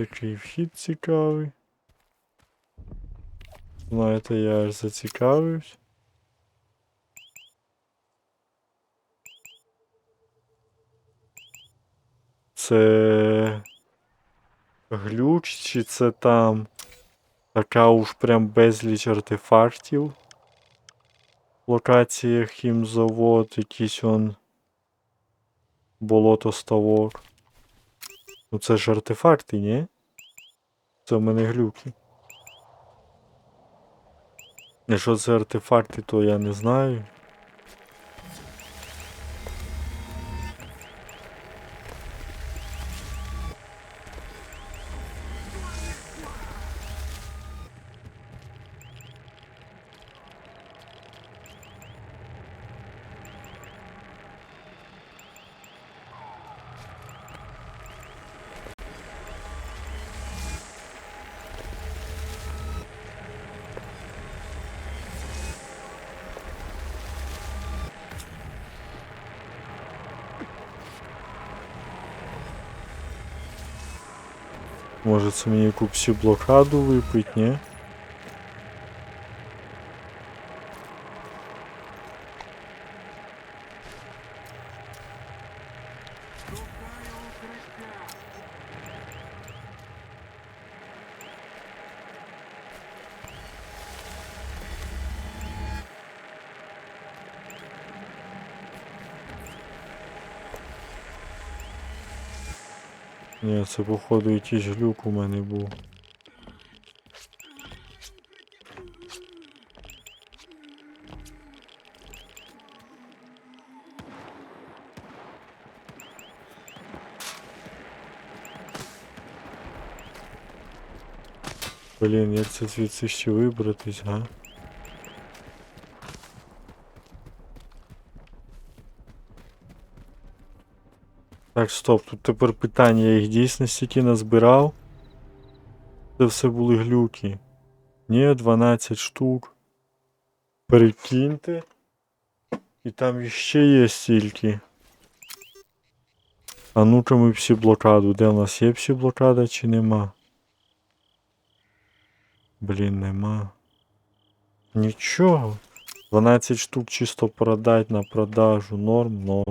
такий вхід цікавий. Знаєте, я аж зацікавився. Це глюч, чи це там така уж прям безліч артефактів в локаціях хімзавод, якийсь он болотоставок. Ну це ж артефакти, ні? Це в мене глюки. Якщо це артефакти, то я не знаю. Може це мені якусь блокаду випить, ні? Ні, це походу якийсь глюк у мене був. Блін, як це звідси ще вибратись, га? Так, стоп, тут тепер питання, я їх дійсно стільки назбирав? Це все були глюки. Ні, 12 штук. Перекиньте. І там іще є стільки. А ну-ка ми всі блокаду. Де в нас є всі блокада чи нема? Блін, нема. Нічого. 12 штук чисто продать на продажу. Норм, норм.